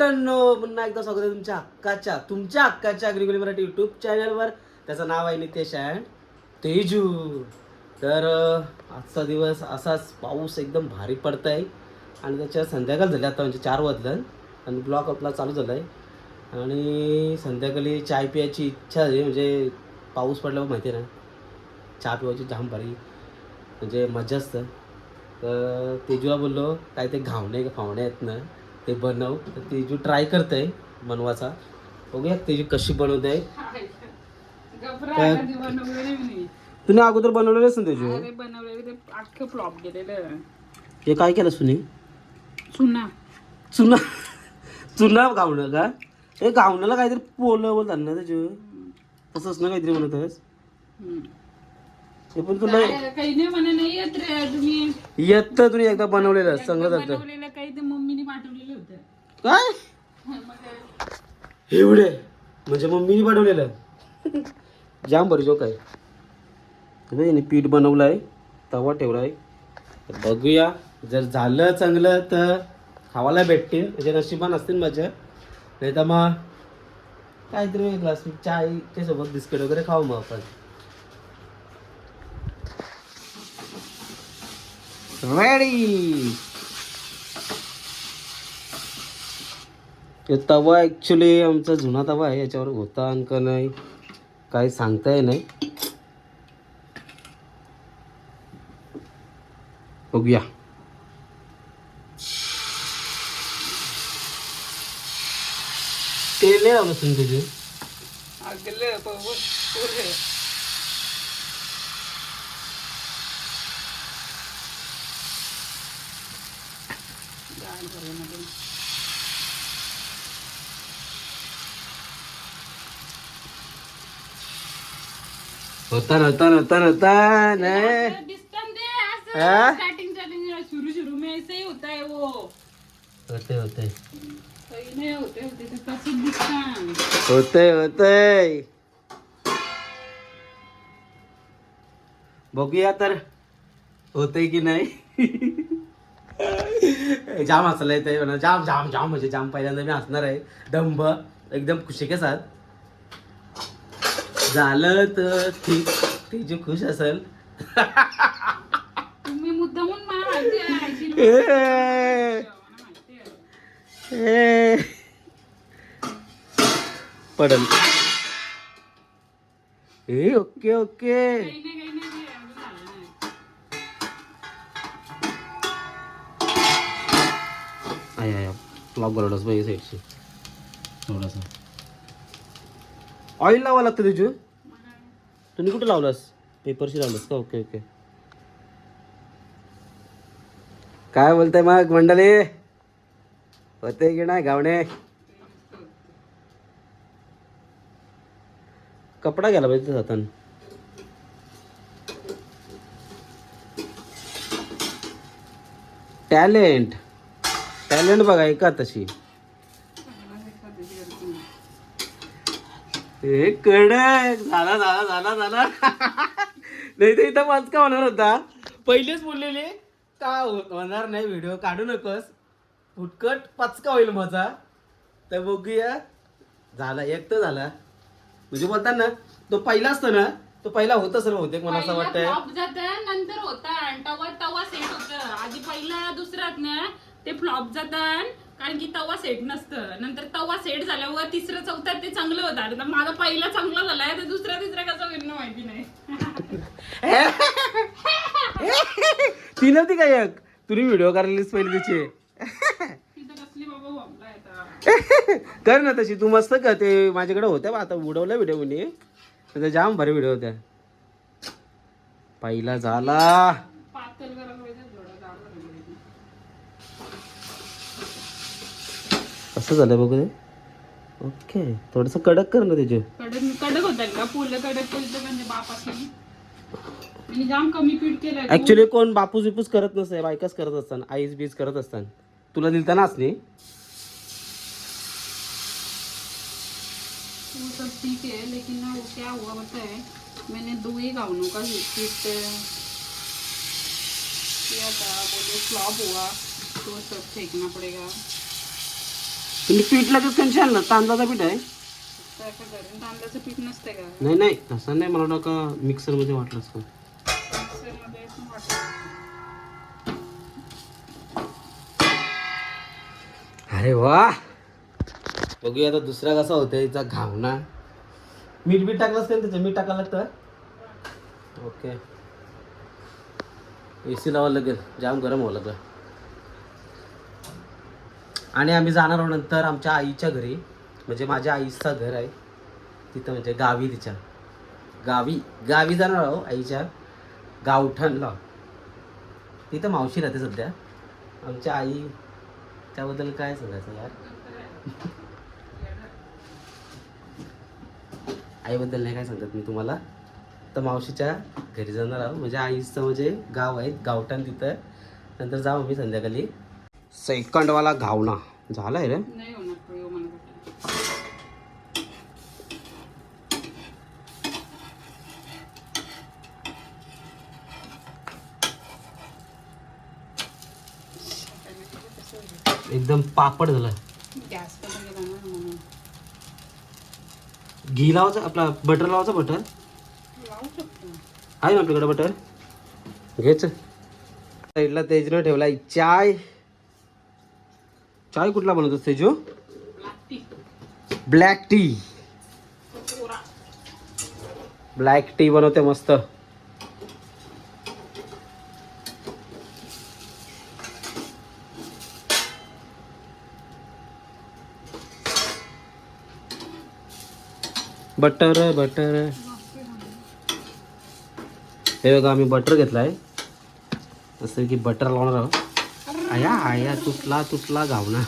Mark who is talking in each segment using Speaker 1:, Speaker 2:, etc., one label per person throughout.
Speaker 1: मित्रांनो पुन्हा एकदा स्वागत आहे तुमच्या हक्काच्या तुमच्या हक्काच्या अग्रिगुली मराठी युट्यूब चॅनलवर त्याचं नाव आहे नितेश अँड तेजू. तर आजचा दिवस असाच पाऊस एकदम भारी पडत आहे आणि त्याच्या संध्याकाळ झाली आता म्हणजे चार वाजलं आणि ब्लॉक आपला चालू झाला आहे आणि संध्याकाळी चाय प्यायची इच्छा झाली म्हणजे पाऊस पडल्यावर माहिती आहे ना चहा पिवायची जाम भारी म्हणजे मजा असतं. तर तेजूला बोललो काय ते घावणे का फावणे आहेत ना? ते बनव. तर तेजू ट्राय करते बनवायचा बघूया तेजू कशी बनवते
Speaker 2: बनवलेलं नाही.
Speaker 1: तुम्ही अगोदर बनवलेलंच ना तेजू
Speaker 2: अरे बनवलेलं ते अख्खं फ्लॉप गेलेलं.
Speaker 1: हे काय केलं सुनी?
Speaker 2: चुना.
Speaker 1: चुना? चुना घावणं का? हे घावण्याला काहीतरी पोलं बोलतात ना तेजू तसंच ना काहीतरी म्हणतस
Speaker 2: हम्म.
Speaker 1: हे पण तुला
Speaker 2: काय- काही नाही म्हणा नाही येत रे तुम्ही.
Speaker 1: येत तुम्ही एकदा बनवलेलं संग जातं
Speaker 2: बनवलेलं काही ते मम्मीने पाठवलेलं होतं.
Speaker 1: काय?
Speaker 2: मग काय?
Speaker 1: एवढे? म्हणजे मम्मीने बनवलेलं? जाम बरी जोक आहे. बघ, हिने पीठ बनवलं आहे तवा ठेवला आहे तर बघूया जर झालं चांगलं तर खावायला भेटतील. म्हणजे नशिबान असतील माझ्या. नाही तर मग काहीतरी एक ग्लास चाय सोबत बिस्किट वगैरे खाऊ मग आपण. रेडी ते तवा ॲक्च्युली आमचा जुना तवा आहे याच्यावर होता अंक नाही. काही सांगता येत नाही. बघूया. तेल नाही लावलं तुम्ही होता नव्हता नव्हता नव्हता नाही
Speaker 2: असं दिसतं ना. ते, असं
Speaker 1: हा?
Speaker 2: starting starting शुरू शुरू में ऐसे ही होता है. वो
Speaker 1: होते होते
Speaker 2: नाही होते होते ते
Speaker 1: होते होते बघूया तर होते की नाही. जाम हसला येते म्हणा जाम जाम जाम म्हणजे जाम पहिल्यांदा मी हसणार आहे. दंभ एकदम खुशी के साथ झालं तर ठीक. ते जे खुश असेल. पडल. ए ओके ओके. आय आय बरोबरच पाहिजे साईडची. थोडासा. ऑइल लावा लागतं तुझू तुम्ही कुठे लावलास? पेपरशी लावलंस का? ओके ओके काय बोलताय मग मंडळी? होते की नाही गावणे? कपडा घ्यायला पाहिजे जाताना टॅलेंट टॅलेंट बघा एका तशी हे कडक झाला झाला झाला झाला. नाही तर इथं वाच का होणार होता? पहिलेच बोललेले का हो- होणार नाही व्हिडिओ काढू नकोस. फुटकट पचका होईल माझा. तर बघूया. झाला एक तर झाला. म्हणजे बोलतात ना तो पहिला असतो ना तो पहिला होत असेल बहुतेक मला असं वाटतंय.
Speaker 2: नंतर होता. तवा तवा सेट होत. आधी पहिला दुसऱ्यात ना ते फ्लॉप जातात. कारण की तवा सेट नसतं. नंतर तवा सेट झाल्यावर तिसरं चौथ्यात ते चांगलं होतं. आता माझा पहिला चांगला झालाय तर दुसरा तिसरा कसा होईल माहिती नाही.
Speaker 1: ती नव्हती का एक? तुम्ही व्हिडिओ करायलीस पहिले तिची. कर ना तशी. तू मस्त का ते माझ्याकडे होत्या आता उडवल्या व्हिडिओ मी त्याचा जाम भारी व्हिडिओ होत्या. पहिला झाला
Speaker 2: पातळ करायला पाहिजे थोडं जाड करायला पाहिजे.
Speaker 1: कसं झालं बघू दे. ओके थोडस कडक कर ना त्याचे.
Speaker 2: कडक कडक होतात का? पुलं कडक केलं तर म्हणजे जाम कमी पीठ.
Speaker 1: ऍक्च्युली कोण बापूस बिपूस करत नसते बायकाच करत असतात आईस बीज करत असतात तुला दिलता ना असली?
Speaker 2: वो सब ठीक है लेकिन ना वो क्या हुआ पता है मैंने दो ही गाउनों का पीठ किया था बोले फ्लॉप हुआ. तो सब फेंकना पड़ेगा.
Speaker 1: तुम्ही पीठ लगेच कशी आणलं तांदळाचं पीठ आहे?
Speaker 2: तांदळाचं पीठ नसते का?
Speaker 1: नाही नाही तसं नाही मला वाटलं का मिक्सरमध्ये
Speaker 2: पण वाटतं.
Speaker 1: अरे वा! बघूया आता दुसरा कसा होता याचा घावना. मीठ बीठ टाकलं असतं त्याचं? मीठ टाकायला लागतं? ओके. ए सी लावायला लागेल जाम गरम व्हावं लागलं. आणि आम्ही जाणार आहोत नंतर आमच्या आईच्या घरी. म्हणजे माझ्या आईचं घर आहे. तिथं म्हणजे गावी तिच्या. गावी गावी जाणार आहो आईच्या गावठणला. तिथं मावशी राहते सध्या. आमच्या आई त्याबद्दल काय सांगायचं यार? आईबद्दल नाही काय सांगत मी तुम्हाला. तर मावशीच्या घरी जाणार आहोत. म्हणजे आईचं म्हणजे गाव आहे गावठाण तिथं. नंतर जाऊ आम्ही संध्याकाळी. सेकंडवाला घावना रे.
Speaker 2: येऊ मला वाटतं.
Speaker 1: एकदम पापड झालं घी लावायचं आपला बटर लावायचं बटर आहे ना आपल्याकडे बटर घ्यायचं साईडला तेजनं ठेवलाय चाय. चाय कुठला बनवतो तेजू
Speaker 2: लागती
Speaker 1: ब्लॅक टी. ब्लॅक टी बनवते मस्त. Butter butter. हे बघा आम्ही बटर घेतलाय. असं की बटर लावणार आहोत. आया आया तुटला तुटला गावना.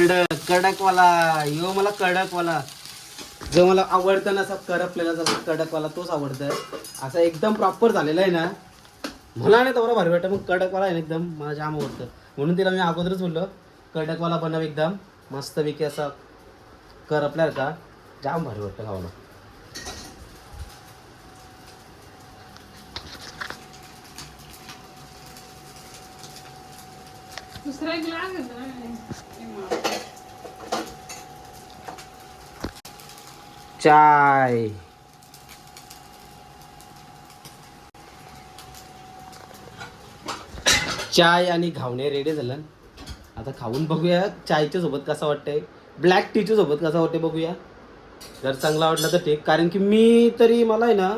Speaker 1: कडक कडकवाला. यो मला कडकवाला. जो मला आवडतं ना असा करपलेला जसा कडकवाला तोच आवडतं असा एकदम प्रॉपर झालेला आहे ना. मला नाही तेवढा भारी वाटतं मग कडकवाला आहे ना एकदम मला जाम आवडतं. म्हणून तिला मी अगोदरच बोललो कडकवाला बनव एकदम. मस्तपैकी असा करपल्यासारखा जाम भारी वाटतं खावाला
Speaker 2: दुसरा एक ग्लास आहे ना. हे मार.
Speaker 1: चाय. चाय आणि घावणे रेडी झालं. आता खाऊन बघूया चायच्या सोबत कसं वाटतंय. ब्लॅक टीच्या सोबत कसं वाटतंय बघूया. जर चांगला वाटला तर ठीक कारण की मी तरी मला आहे ना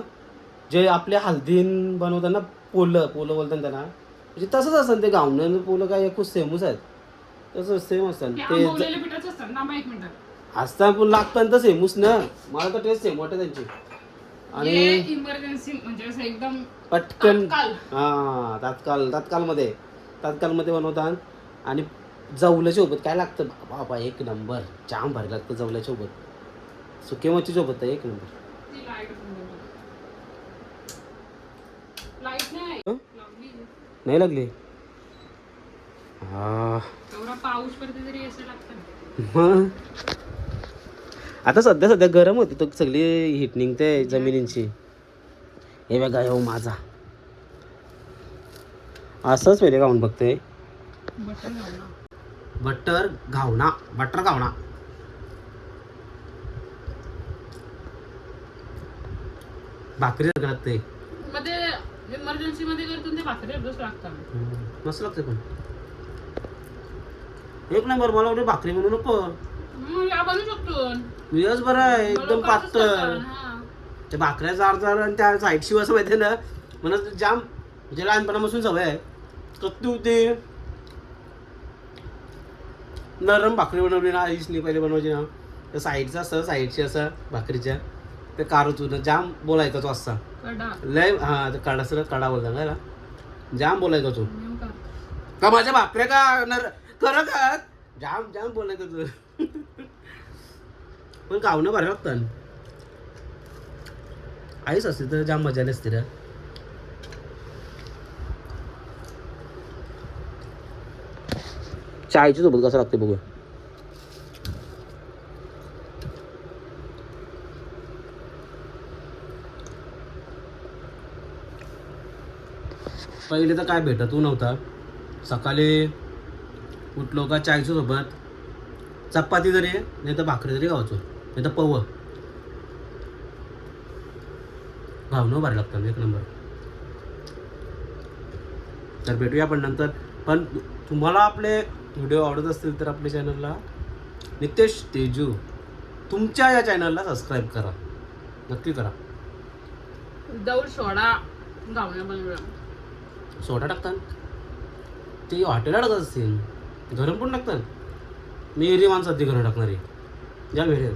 Speaker 1: जे आपल्या हल्दीन बनवताना पोलं पोलं बोलतात त्यांना. म्हणजे तसंच असतं ते घावणं आणि पोलं काय खूप सेमच आहेत. तसं सेम असतं.
Speaker 2: हे
Speaker 1: ते असता पण लागतं तर सेमच ना मला तर टेस्ट सेम वाटतं त्यांची. आणि
Speaker 2: इमर्जन्सी म्हणजे असं एकदम
Speaker 1: पटकन
Speaker 2: तात्काळ.
Speaker 1: हा तात्काळ तात्काळमध्ये. तात्काळमध्ये बनवतात. आणि जवल्याच्या सोबत काय लागतं? बाबा एक नंबर. जाम भारी लागतं जवल्याच्या सोबत. सुके मच्छी सोबत आहे एक नंबर.
Speaker 2: ती लाइट लाइट नाही
Speaker 1: हं?
Speaker 2: लागली.
Speaker 1: नाही लागली? हा.
Speaker 2: पाऊस पडते तरी असं लागतं.
Speaker 1: मग? आता सध्या सध्या गरम होती. तो सगळी हिट निघते जमिनींची. हे बघा हो माझा. असंच पहिले गाऊन बघते.
Speaker 2: बटर
Speaker 1: घावना बटर घावना भाकरी लागते
Speaker 2: मध्ये इमर्जन्सी मध्ये करतो ते भाकरी लागतात.
Speaker 1: मस्त लागते पण. एक नंबर मला वाटते भाकरी म्हणू नको.
Speaker 2: बनवू शकतो.
Speaker 1: दिवस बरं आहे एकदम पातळ. त्या भाकऱ्या जाड जाड आणि त्या साईड शिव असं माहिती ना? मला ते जाम म्हणजे लहानपणापासून सवय आहे. कत्ती होती नरम भाकरी बनवली ना आईसनी पहिले बनवायची ना. त्या साईडचं असतं साईडची असं भाकरीच्या. ते कारच होतं जाम बोलायचा तो असा लय हा ते कडा सर कडा बोलता का त्याला? जाम बोलायचा तो.
Speaker 2: का?
Speaker 1: माझ्या भाकऱ्या का नर खरं का? जाम जाम बोलला का तू. पण गावनं भरायला लागतं आईच असते तर जाम मजा असते रे. चायच्या सोबत कसं लागते बघूया. पहिले तर काय भेटत नव्हता. सकाळी उठलो का चायच्या सोबत. चपाती जरी नाही तर भाकरी जरी गावाचो नाही तर पव. घावणं भारी लागतं एक नंबर. तर भेटूया आपण नंतर. पण तुम्हाला आपले व्हिडिओ आवडत असतील तर आपल्या चॅनलला नितेश तेजू तुमच्या या चॅनलला सबस्क्राईब करा. नक्की करा.
Speaker 2: दौड सोडा
Speaker 1: सोडा टाकतात. ते हॉटेलला टाकत असतील. गरम पण टाकतात. मी एरी माणसात ती घरं टाकणारी ज्या भेटेल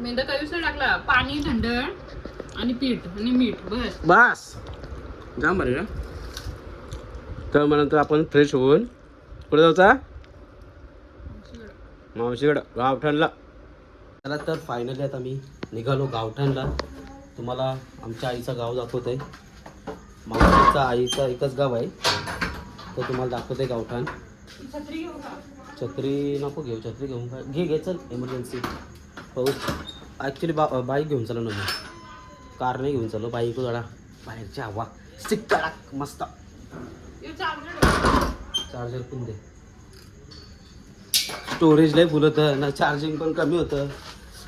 Speaker 2: मी तर काही टाकला? पाणी थंड आणि पीठ आणि मीठ बस.
Speaker 1: बस. जाम बरे ना? तर नंतर आपण फ्रेश होऊन कुठे जायचा मावशीकडं. गावठाणला. चला तर फायनली आता मी निघालो गावठाणला. तुम्हाला आमच्या आईचं गाव दाखवत. आहे मावशीचा आईचं एकच गाव आहे. तर तुम्हाला दाखवते गावठाण.
Speaker 2: छत्री घेऊ का
Speaker 1: छत्री नको घेऊ छत्री घेऊन काय घे घे चल. इमर्जन्सी पाऊस. ॲक्च्युली बा बाईक घेऊन चाललो ना मी. कार नाही घेऊन चाललो बाईक जरा बाहेरची हवा. सिक्का मस्त.
Speaker 2: चार्जर
Speaker 1: पण दे. स्टोरेज लय फुल होतं ना चार्जिंग पण कमी होतं.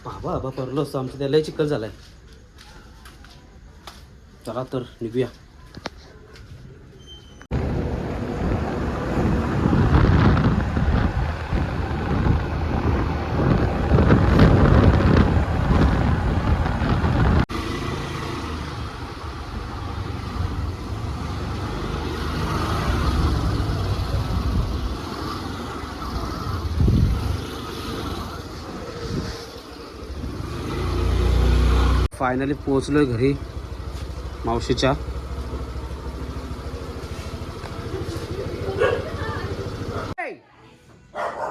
Speaker 1: बाबा बाबा परलो असतो आमचं त्याला चिकल झालाय. चला तर निघूया. फायनली पोहोचलोय घरी मावशीच्या.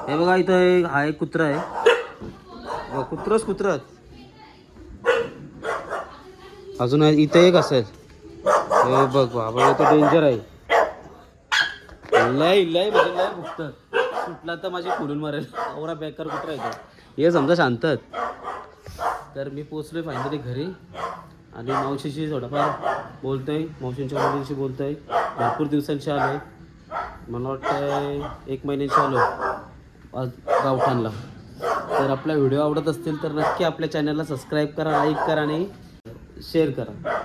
Speaker 1: हे बघा इथं एक हा एक कुत्रा आहे. कुत्रच कुत्र. अजून इथं एक असेल. हे बघ बाबा इथं डेंजर आहे. लय लय म्हणजे लय भुकत सुटला तर माझी खुलून मारेल. एवढा बेकार कुत्रा आहे तो. हे समजा शांतत तर मी पोचलो आहे फायनली घरी. आणि मावशीशी थोडंफार आहे मावशींच्या मुलींशी आहे भरपूर दिवसांशी आहे मला वाटतं एक महिन्याशी आलो आज गावठाणला तर आपला व्हिडिओ आवडत असतील तर नक्की आपल्या चॅनलला सबस्क्राईब करा लाईक करा आणि शेअर करा.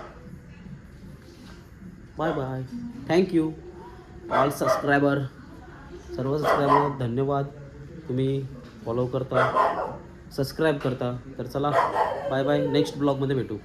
Speaker 1: Bye bye thank you all subscriber सर्व सबस्क्रायबर धन्यवाद. तुम्ही फॉलो करता. सबस्क्राईब करता. तर चला बाय बाय नेक्स्ट ब्लॉगमध्ये भेटू.